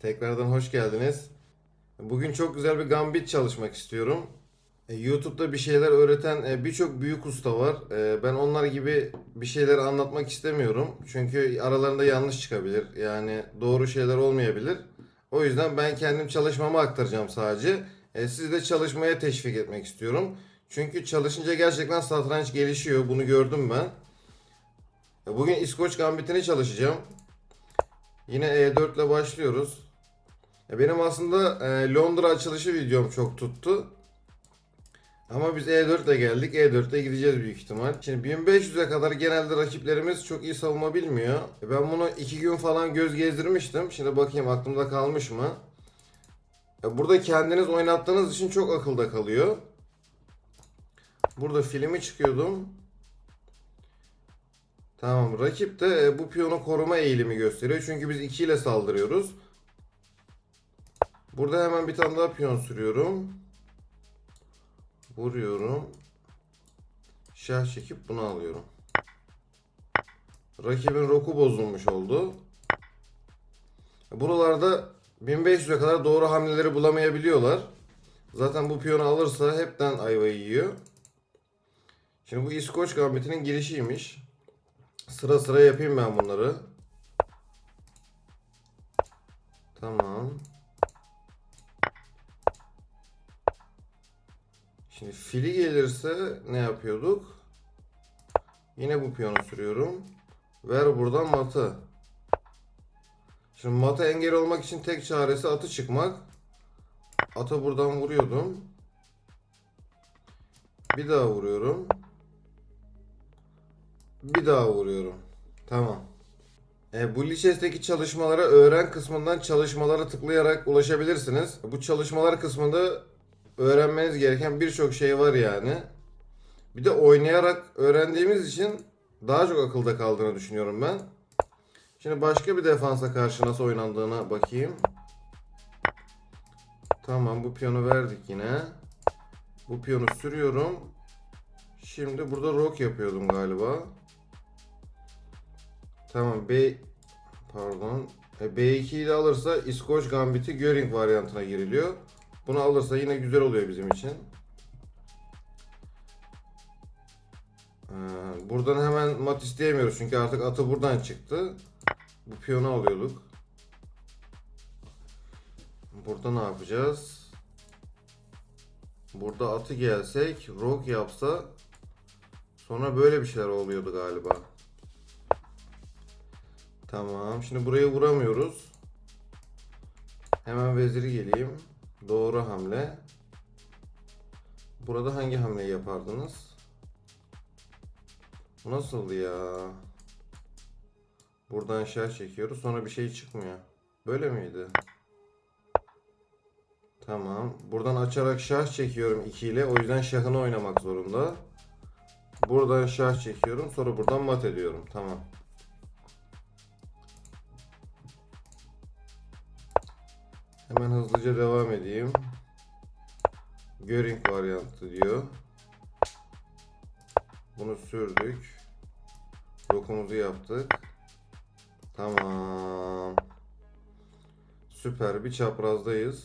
Tekrardan hoş geldiniz. Bugün çok güzel bir gambit çalışmak istiyorum. E, YouTube'da bir şeyler öğreten e, birçok büyük usta var. E, Ben onlar gibi bir şeyler anlatmak istemiyorum. Çünkü aralarında yanlış çıkabilir. Yani doğru şeyler olmayabilir. O yüzden ben kendim çalışmamı aktaracağım sadece. Sizi de çalışmaya teşvik etmek istiyorum. Çünkü çalışınca gerçekten satranç gelişiyor. Bunu gördüm ben. Bugün İskoç gambitini çalışacağım. Yine E4 ile başlıyoruz. Ya Benim aslında e, Londra açılışı videom çok tuttu. Ama biz E4 ile geldik. E4 ile gideceğiz büyük ihtimal. Şimdi 1500'e kadar genelde rakiplerimiz çok iyi savunma bilmiyor. E, Ben bunu 2 gün falan göz gezdirmiştim. Şimdi bakayım aklımda kalmış mı? E, Burada kendiniz oynattığınız için çok akılda kalıyor. Burada filmi çıkıyordum. Tamam. Rakip de e, bu piyonu koruma eğilimi gösteriyor. Çünkü biz 2 ile saldırıyoruz. Burada hemen bir tane daha piyon sürüyorum. Vuruyorum. Şah çekip bunu alıyorum. Rakibin roku bozulmuş oldu. Buralarda 1500'e kadar doğru hamleleri bulamayabiliyorlar. Zaten bu piyonu alırsa hepten ayvayı yiyor. Şimdi bu İskoç gambitinin girişiymiş. Sıra sıra yapayım ben bunları. Tamam. Şimdi fili gelirse ne yapıyorduk? Yine bu piyonu sürüyorum. Ver buradan matı. Şimdi mata engel olmak için tek çaresi atı çıkmak. Ata buradan vuruyordum. Bir daha vuruyorum. Bir daha vuruyorum. Tamam. E, bu lichess'teki çalışmalara öğren kısmından çalışmalara tıklayarak ulaşabilirsiniz. Bu çalışmalar kısmında öğrenmeniz gereken birçok şey var yani. Bir de oynayarak öğrendiğimiz için daha çok akılda kaldığını düşünüyorum ben. Şimdi başka bir defansa karşı nasıl oynandığına bakayım. Tamam bu piyonu verdik yine. Bu piyonu sürüyorum. Şimdi burada rock yapıyordum galiba. Tamam B pardon. E, B2'yi de alırsa İskoç Gambit'i Göring varyantına giriliyor. Bunu alırsa yine güzel oluyor bizim için. Ee, buradan hemen mat isteyemiyoruz çünkü artık atı buradan çıktı. Bu piyonu alıyorduk. Burada ne yapacağız? Burada atı gelsek, rock yapsa sonra böyle bir şeyler oluyordu galiba. Tamam. Şimdi buraya vuramıyoruz. Hemen veziri geleyim. Doğru hamle. Burada hangi hamleyi yapardınız? Bu nasıldı ya? Buradan şah çekiyoruz. Sonra bir şey çıkmıyor. Böyle miydi? Tamam. Buradan açarak şah çekiyorum 2 ile. O yüzden şahını oynamak zorunda. Buradan şah çekiyorum. Sonra buradan mat ediyorum. Tamam. Hemen hızlıca devam edeyim. Göring varyantı diyor. Bunu sürdük. Dokumuzu yaptık. Tamam. Süper bir çaprazdayız.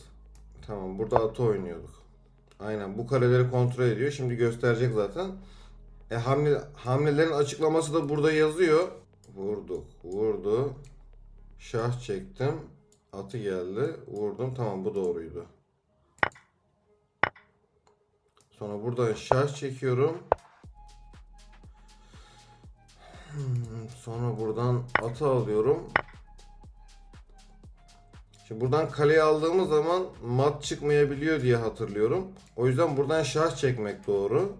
Tamam burada atı oynuyorduk. Aynen bu kareleri kontrol ediyor. Şimdi gösterecek zaten. E, hamle, hamlelerin açıklaması da burada yazıyor. Vurduk. Vurdu. Şah çektim. Atı geldi. Vurdum. Tamam bu doğruydu. Sonra buradan şah çekiyorum. Hmm, Sonra buradan atı alıyorum. Şimdi buradan kaleyi aldığımız zaman mat çıkmayabiliyor diye hatırlıyorum. O yüzden buradan şah çekmek doğru.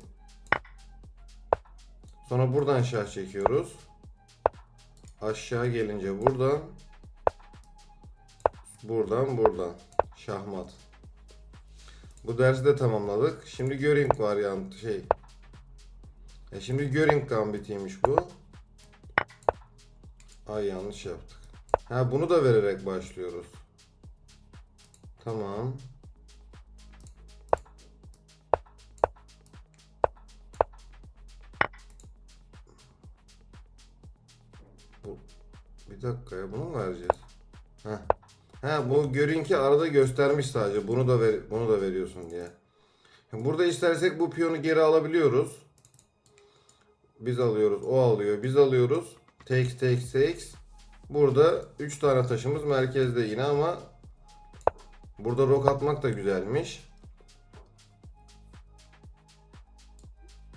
Sonra buradan şah çekiyoruz. Aşağı gelince buradan. Buradan buradan. Şahmat. Bu dersi de tamamladık. Şimdi Göring varyantı şey. E şimdi Göring gambitiymiş bu. Ay yanlış yaptık. Ha bunu da vererek başlıyoruz. Tamam. Bir dakika ya bunu mu vereceğiz? Heh. Ha bu görünki arada göstermiş sadece. Bunu da ver, bunu da veriyorsun diye. Burada istersek bu piyonu geri alabiliyoruz. Biz alıyoruz, o alıyor, biz alıyoruz. Takes, takes, takes. Burada 3 tane taşımız merkezde yine ama burada rok atmak da güzelmiş.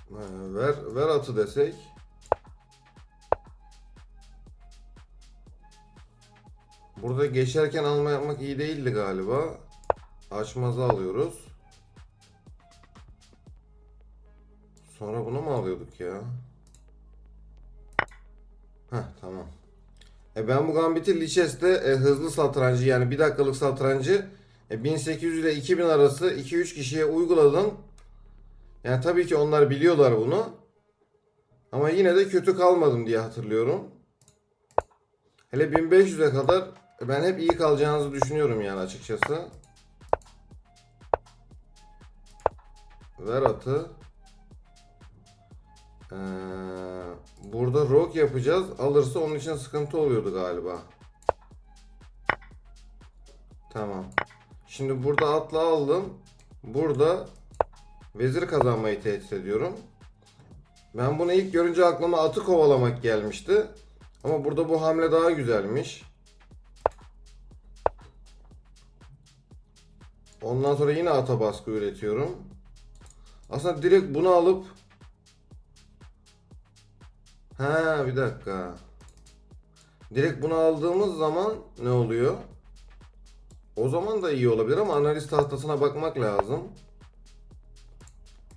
Ver, ver atı desek. Burada geçerken alma yapmak iyi değildi galiba. Açmazı alıyoruz. Sonra bunu mu alıyorduk ya? Heh tamam. E ben bu Gambit'i Lichess'te e, hızlı satrancı yani bir dakikalık satrancı e, 1800 ile 2000 arası 2-3 kişiye uyguladım. Yani tabii ki onlar biliyorlar bunu. Ama yine de kötü kalmadım diye hatırlıyorum. Hele 1500'e kadar ben hep iyi kalacağınızı düşünüyorum yani açıkçası. Ver atı. Ee, burada rock yapacağız. Alırsa onun için sıkıntı oluyordu galiba. Tamam. Şimdi burada atla aldım. Burada vezir kazanmayı tehdit ediyorum. Ben bunu ilk görünce aklıma atı kovalamak gelmişti. Ama burada bu hamle daha güzelmiş. Ondan sonra yine ata baskı üretiyorum. Aslında direkt bunu alıp Ha bir dakika. Direkt bunu aldığımız zaman ne oluyor? O zaman da iyi olabilir ama analiz tahtasına bakmak lazım.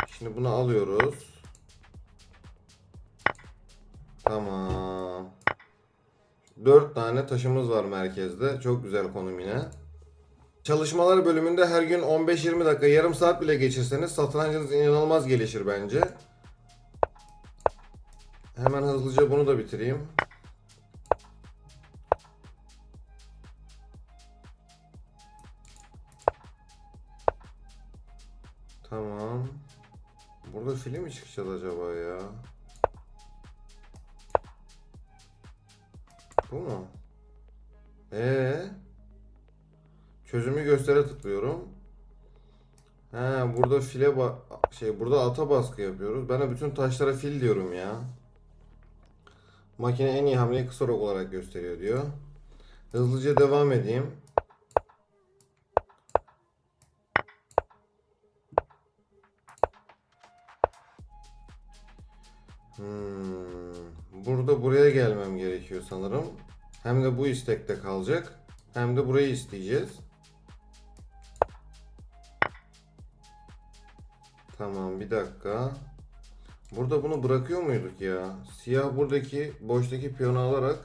Şimdi bunu alıyoruz. Tamam. 4 tane taşımız var merkezde. Çok güzel konum yine. Çalışmalar bölümünde her gün 15-20 dakika yarım saat bile geçirseniz satrancınız inanılmaz gelişir bence. Hemen hızlıca bunu da bitireyim. Tamam. Burada film mi çıkacağız acaba ya? Bu mu? Ee? Çözümü göstere tıklıyorum. He burada file ba- şey burada ata baskı yapıyoruz. Ben de bütün taşlara fil diyorum ya. Makine en iyi hamleyi kısa rok olarak gösteriyor diyor. Hızlıca devam edeyim. Hmm, burada buraya gelmem gerekiyor sanırım. Hem de bu istekte kalacak. Hem de burayı isteyeceğiz. Tamam bir dakika. Burada bunu bırakıyor muyduk ya? Siyah buradaki boştaki piyonu alarak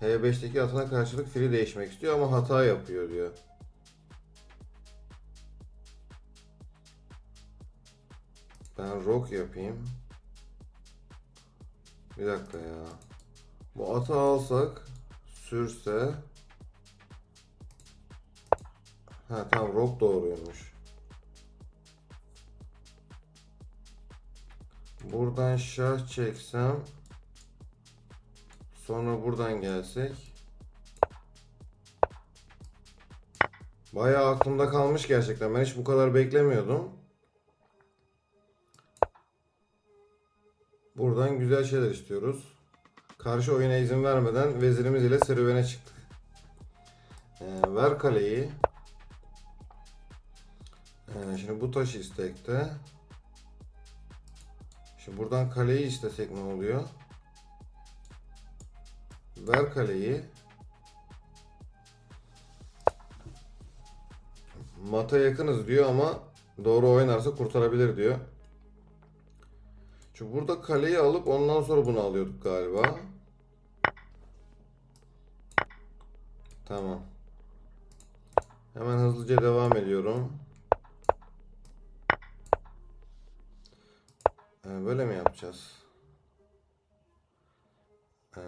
H5'teki atına karşılık fili değişmek istiyor ama hata yapıyor diyor. Ben rock yapayım. Bir dakika ya. Bu atı alsak sürse Ha tamam rock doğruymuş. Buradan şah çeksem sonra buradan gelsek Bayağı aklımda kalmış gerçekten. Ben hiç bu kadar beklemiyordum. Buradan güzel şeyler istiyoruz. Karşı oyuna izin vermeden vezirimiz ile serüvene çıktık. Ee, ver kaleyi. Ee, şimdi bu taş istekte. Şimdi buradan kaleyi istesek ne oluyor? Ver kaleyi. Mata yakınız diyor ama doğru oynarsa kurtarabilir diyor. Şimdi burada kaleyi alıp ondan sonra bunu alıyorduk galiba. Tamam. Hemen hızlıca devam ediyorum. Ee, böyle mi yapacağız? Ee,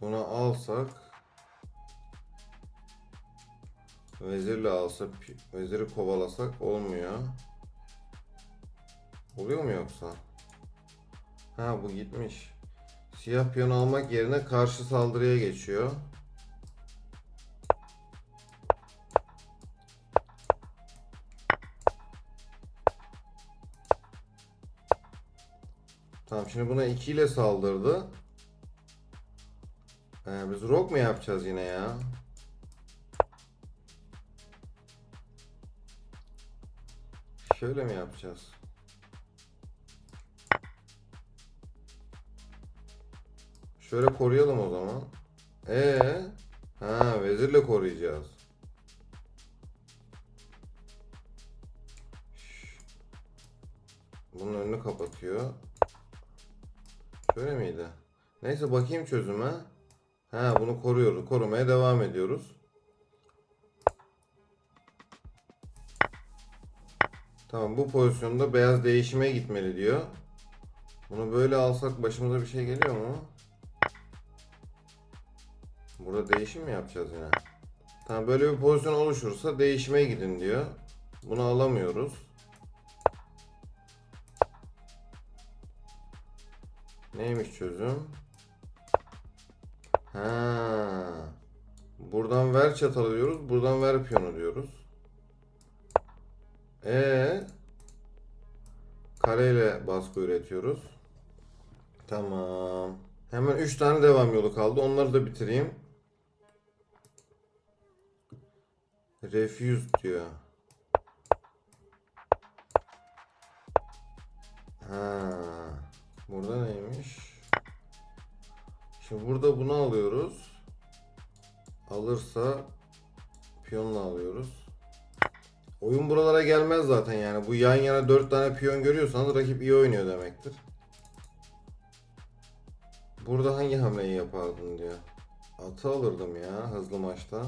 bunu alsak vezirle alsak veziri kovalasak olmuyor. Oluyor mu yoksa? Ha bu gitmiş. Siyah piyon almak yerine karşı saldırıya geçiyor. Şimdi buna 2 ile saldırdı. Ee, biz rock mu yapacağız yine ya? Şöyle mi yapacağız? Şöyle koruyalım o zaman. Ee, ha vezirle koruyacağız. Bunun önünü kapatıyor. Şöyle miydi? Neyse bakayım çözüme. Ha bunu koruyoruz. Korumaya devam ediyoruz. Tamam bu pozisyonda beyaz değişime gitmeli diyor. Bunu böyle alsak başımıza bir şey geliyor mu? Burada değişim mi yapacağız yine? Tamam böyle bir pozisyon oluşursa değişime gidin diyor. Bunu alamıyoruz. Neymiş çözüm? Ha. Buradan ver çatal diyoruz. Buradan ver piyonu diyoruz. E kareyle baskı üretiyoruz. Tamam. Hemen 3 tane devam yolu kaldı. Onları da bitireyim. Refuse diyor. Ha. Burada neymiş? Şimdi burada bunu alıyoruz. Alırsa piyonla alıyoruz. Oyun buralara gelmez zaten yani. Bu yan yana 4 tane piyon görüyorsanız rakip iyi oynuyor demektir. Burada hangi hamleyi yapardın diyor. Atı alırdım ya hızlı maçta.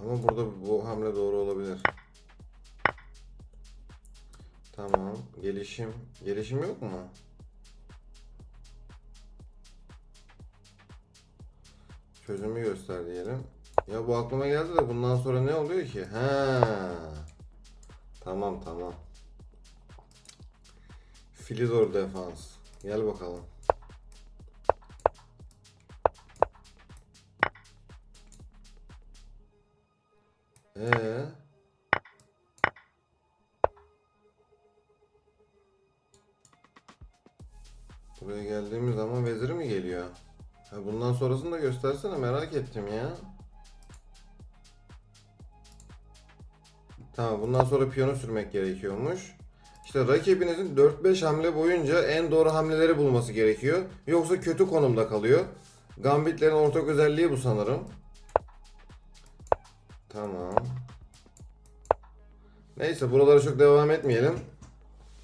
Ama burada bu hamle doğru olabilir. Tamam. Gelişim. Gelişim yok mu? Çözümü göster diyelim. Ya bu aklıma geldi de bundan sonra ne oluyor ki? Ha. Tamam tamam. Filidor defans. Gel bakalım. Ee. Buraya geldiğimiz zaman vezir mi geliyor? Ha bundan sonrasını da göstersene merak ettim ya. Tamam bundan sonra piyonu sürmek gerekiyormuş. İşte rakibinizin 4-5 hamle boyunca en doğru hamleleri bulması gerekiyor. Yoksa kötü konumda kalıyor. Gambitlerin ortak özelliği bu sanırım. Tamam. Neyse buralara çok devam etmeyelim.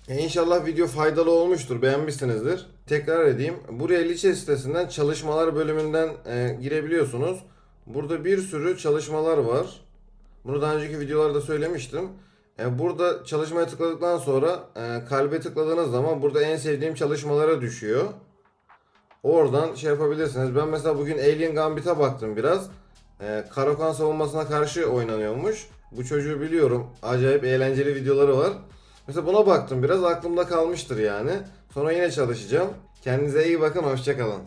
E, İnşallah video faydalı olmuştur, beğenmişsinizdir. Tekrar edeyim. Buraya Liçe sitesinden çalışmalar bölümünden e, girebiliyorsunuz. Burada bir sürü çalışmalar var. Bunu daha önceki videolarda söylemiştim. E, burada çalışmaya tıkladıktan sonra e, kalbe tıkladığınız zaman burada en sevdiğim çalışmalara düşüyor. Oradan şey yapabilirsiniz. Ben mesela bugün Alien Gambit'e baktım biraz. E, Karakan savunmasına karşı oynanıyormuş. Bu çocuğu biliyorum. Acayip eğlenceli videoları var. Mesela buna baktım biraz aklımda kalmıştır yani. Sonra yine çalışacağım. Kendinize iyi bakın. Hoşçakalın.